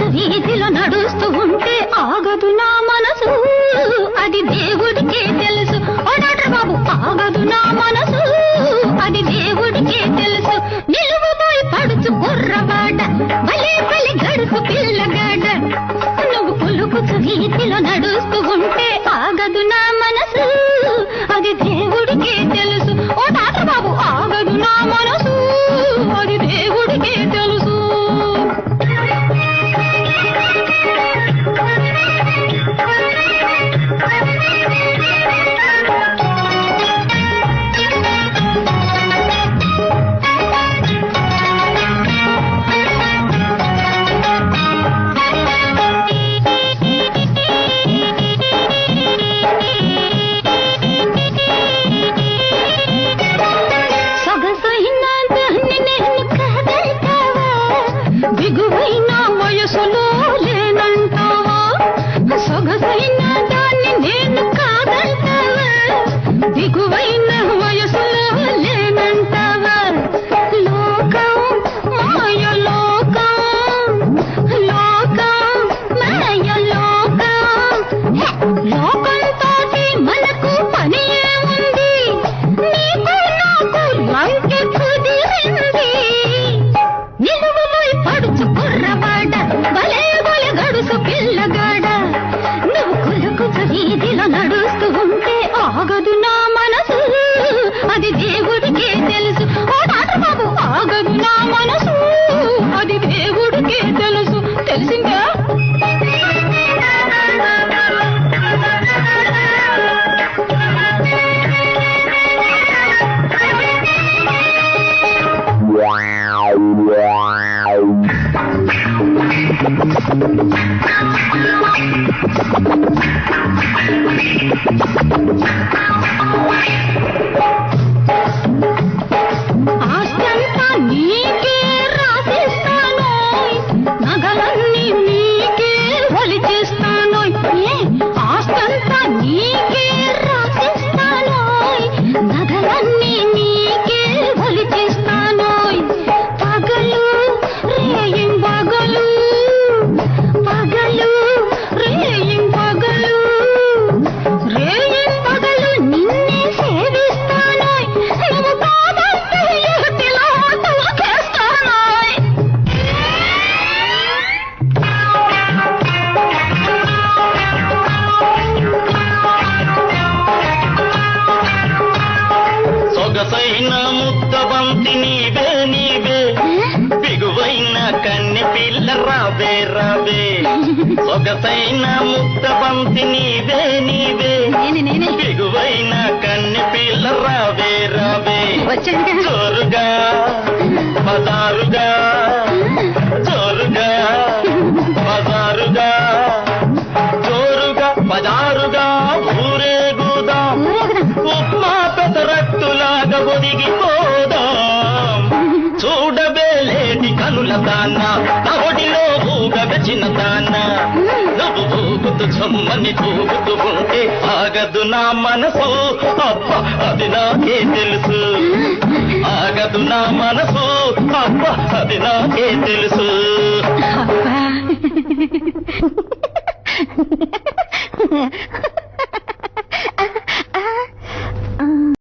వీధిలో నడుస్తూ ఉంటే ఆగదు నా சொல்லு Thank you. సొగసైన ముద్దబంతి నీవే నీవే. బిగువైన కన్నె పిల్ల రావే రావే. సొగసైన ముద్దబంతి నీవే నీవే. నేనే బిగువైన కన్నె పిల్ల రావే రావే. వచ్చానుగా జోరుగా ఊగబె చిన్న ఊగుతూ చమ్మని తూగుతూ ఉంటే ఆగదు నా మనసు. అబ్బ అది నాకే తెలుసు. ఆగదు నా మనసు. అబ్బ అది నాకే తెలుసు. అబ్బా.